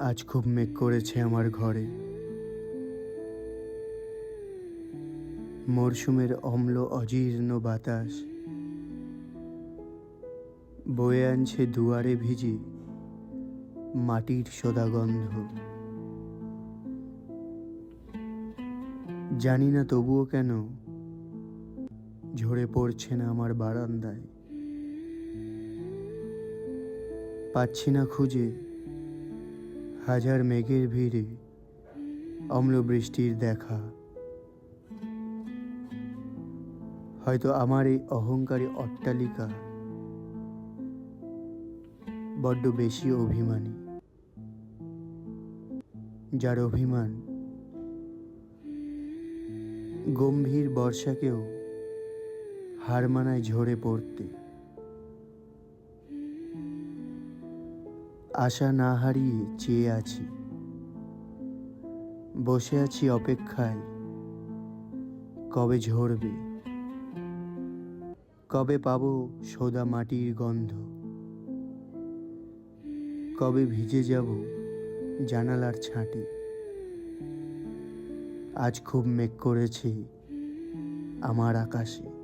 আজ খুব মেঘ করেছে আমার ঘরে। মরশুমের অম্ল অজীর্ণ বাতাস। বয়ে আনছে দুয়ারে ভিজে মাটির সোদা গন্ধ জানি না তবুও কেন ঝরে পড়ছে না আমার বারান্দায়। পাচ্ছি না খুঁজে হাজার মেঘের ভিড়ে অম্ল বৃষ্টির দেখা। হয়তো আমার এই অহংকারী অট্টালিকা বড্ড বেশি অভিমানী। যার অভিমান গম্ভীর বর্ষাকেও হার মানায় ঝরে পড়তে। আশা না হারিয়ে চেয়ে আছি। বসে আছি অপেক্ষায়। কবে ঝরবে? কবে পাবো সোদা মাটির গন্ধ? কবে ভিজে যাব জানালার ছাঁটে? আজ খুব মেঘ করেছে আমার আকাশে।